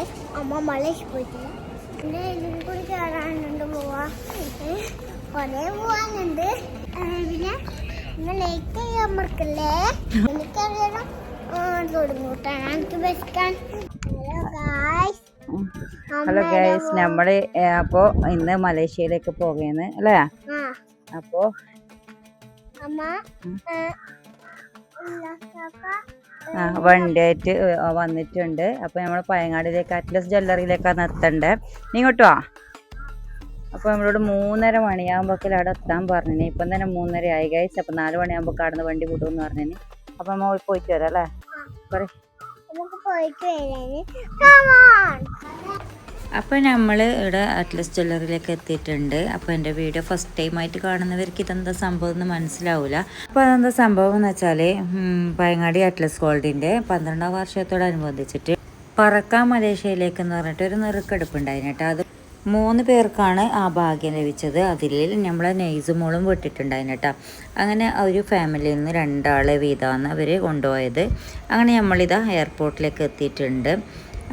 Guys അമ്മ മല പോയിട്ട്. പിന്നെ ഇതിൽ കൂടി കയറാനുണ്ട് പോവാ. കൊറേ പോവാനുണ്ട്. പിന്നെ പിന്നെ ലേറ്റ് ചെയ്യാൻ മറക്കല്ലേ എനിക്കറിയണം. തുടങ്ങൂട്ടാണ് എനിക്ക് ബെസ്ക്കാൻ ഹലോ ഗായ്സ് ഹലോ ഗൈസ് നമ്മൾ ഏ, അപ്പോ ഇന്ന് മലേഷ്യയിലേക്ക് പോകുന്നത് അല്ലേ? അപ്പോ അമ്മ ഉം. ഡേ ആയിട്ട് വന്നിട്ടുണ്ട്. അപ്പോൾ നമ്മൾ പയങ്ങാടിയിലേക്ക് അറ്റ്ലസ് ജ്വല്ലറിയിലേക്കാണ് എത്തണ്ടേ. നീ വാ. അപ്പൊ നമ്മളോട് മൂന്നര മണിയാകുമ്പോഴേക്കും അവിടെ എത്താൻ പറഞ്ഞു ഇപ്പം തന്നെ മൂന്നര ആയി. കഴിച്ച് അപ്പൊ നാല് മണിയാകുമ്പോൾ നിന്ന് വണ്ടി വിടുമെന്ന് പറഞ്ഞു അപ്പൊ നമ്മൾ പോയിട്ട് വരാം അല്ലേ? പറ അപ്പോൾ നമ്മൾ ഇവിടെ അറ്റ്ലസ് ജ്വല്ലറിയിലേക്ക് എത്തിയിട്ടുണ്ട്. അപ്പോൾ എന്റെ വീഡിയോ ഫസ്റ്റ് ടൈം ആയിട്ട് കാണുന്നവർക്ക് ഇതെന്താ സംഭവം എന്ന് മനസ്സിലാവില്ല അപ്പോൾ അതെന്താ സംഭവം എന്ന് വെച്ചാൽ പയങ്ങാടി അറ്റ്ലസ് ഗോൾഡിന്റെ പന്ത്രണ്ടാം വർഷത്തോടനുബന്ധിച്ചിട്ട് പറക്കാം മലേഷ്യയിലേക്ക് എന്ന് പറഞ്ഞിട്ട് ഒരു നെറുക്കെടുപ്പ് ഉണ്ടായിരുന്നു കേട്ടോ. അത് മൂന്ന് പേർക്കാണ് ആ ഭാഗ്യം ലഭിച്ചത്. അതിൽ നമ്മളെ നെയ്സുമോളും വിട്ടിട്ടുണ്ടായിരുന്നു കേട്ടോ. അങ്ങനെ ഒരു ഫാമിലിയിൽ നിന്ന് രണ്ടാളെ വീതമാണ് അവർ കൊണ്ടുപോയത്. അങ്ങനെ നമ്മളിതാ എയർപോർട്ടിലേക്ക് എത്തിയിട്ടുണ്ട്.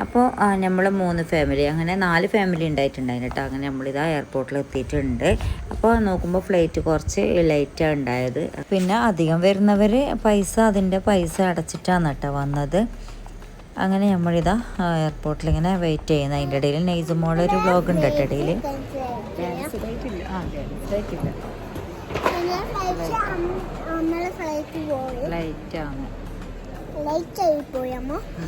അപ്പോൾ നമ്മൾ മൂന്ന് ഫാമിലി അങ്ങനെ നാല് ഫാമിലി ഉണ്ടായിട്ടുണ്ടായിരുന്നു കേട്ടോ അങ്ങനെ നമ്മളിതാ എയർപോർട്ടിൽ എത്തിയിട്ടുണ്ട്. അപ്പോൾ നോക്കുമ്പോൾ ഫ്ലൈറ്റ് കുറച്ച് ലേറ്റാണ് ഉണ്ടായത് പിന്നെ അധികം വരുന്നവർ പൈസ അതിന്റെ പൈസ അടച്ചിട്ടാണ് കേട്ടോ വന്നത്. അങ്ങനെ നമ്മളിതാ എയർപോർട്ടിൽ ഇങ്ങനെ വെയിറ്റ് ചെയ്യുന്നത് അതിന്റെ ഇടയിൽ നെയ്സുമോളൊരു വ്ളോഗ് ഉണ്ട് കേട്ടോ ഇടയിൽ ഫ്ലൈറ്റ് ആണ്. ലൈറ്റ് ആയി പോയി അമ്മ. ആ,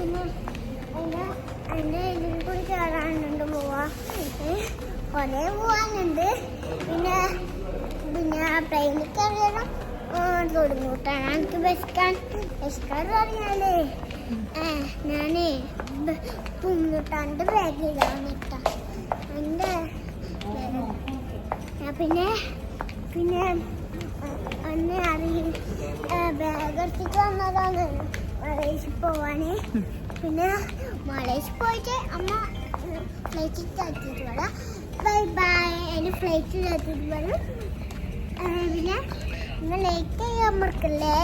പിന്നെ അതിന്റെ അതിന്റെ ഇതിൽ കൂടി കയറാനുണ്ട് പോവാ. കുറേ പോവാനുണ്ട്. പിന്നെ പിന്നെ പ്ലെയിനിൽ കയറിയണം തുടങ്ങൂട്ടാണ് എനിക്ക് ബസ്കാൻ ബസ്കാർ പറഞ്ഞാലേ ഞാനേ മുന്നൂറ്റാണ്ട് ബാഗിലാണ് ഞാൻ പിന്നെ പിന്നെ അന്ന് അറിയും ബാഗ് എടുത്തിട്ട് വന്നതാണ്. മലേഷ്യയിൽ പോവാന്. പിന്നെ മലേഷ്യയിൽ പോയിട്ട് അമ്മ ഫ്ലൈറ്റിൽ എത്തിയിട്ട് വരാം. ബൈ ബൈ അതിന് ഫ്ലൈറ്റിൽ എത്തിയിട്ട് ആ, പിന്നെ ഇന്ന് ലേറ്റ് ചെയ്യാൻ മറക്കല്ലേ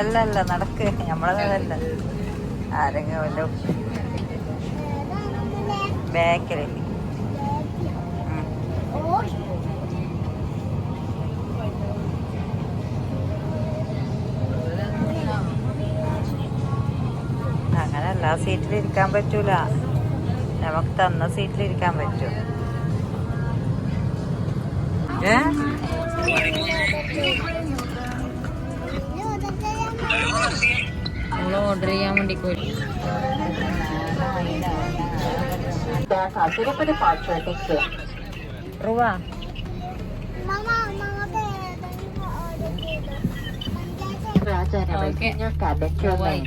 അല്ല അല്ല നടക്ക്. നമ്മളതല്ല ആരെങ്കിലും വല്ലോ ബേക്കറി. അങ്ങനെ എല്ലാ സീറ്റിൽ ഇരിക്കാൻ പറ്റൂല. നമുക്ക് തന്ന സീറ്റിലിരിക്കാൻ പറ്റൂ. ഏ? ഓർഡർ ചെയ്യാൻ വേണ്ടി പോയി റുവ മമ്മ മമ്മ ഓർഡർ ചെയ്തു Okay. Your cabin crew lane.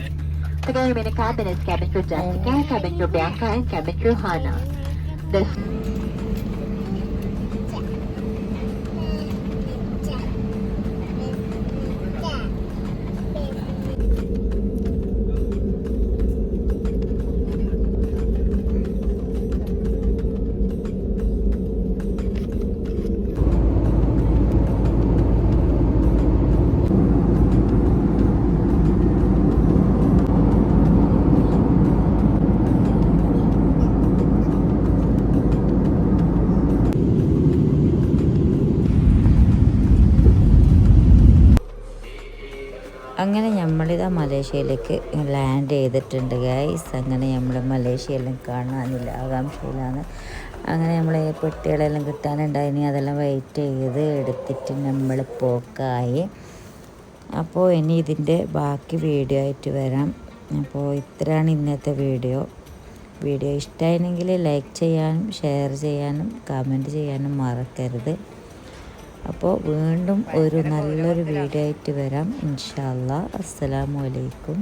The remaining cabin is cabin crew Jessica, cabin crew Bianca, and cabin crew Hannah. This അങ്ങനെ നമ്മളിതാ മലേഷ്യയിലേക്ക് ലാൻഡ് ചെയ്തിട്ടുണ്ട് ഗൈസ് അങ്ങനെ നമ്മൾ മലേഷ്യയിലും കാണാനില്ല ആകാംക്ഷയിലാണ്. അങ്ങനെ നമ്മൾ പെട്ടികളെല്ലാം കിട്ടാനുണ്ടായിനി അതെല്ലാം വെയിറ്റ് ചെയ്ത് എടുത്തിട്ട് നമ്മൾ പോക്കായി. അപ്പോൾ ഇനി ഇതിന്റെ ബാക്കി വീഡിയോ ആയിട്ട് വരാം. അപ്പോൾ ഇത്രയാണ് ഇന്നത്തെ വീഡിയോ വീഡിയോ ഇഷ്ടമായിരുന്നെങ്കിൽ ലൈക്ക് ചെയ്യാനും ഷെയർ ചെയ്യാനും കമന്റ് ചെയ്യാനും മറക്കരുത്. അപ്പോൾ വീണ്ടും ഒരു നല്ലൊരു വീഡിയോ ആയിട്ട് വരാം. ഇൻഷാല്ല അസ്സലാമു അലൈക്കും.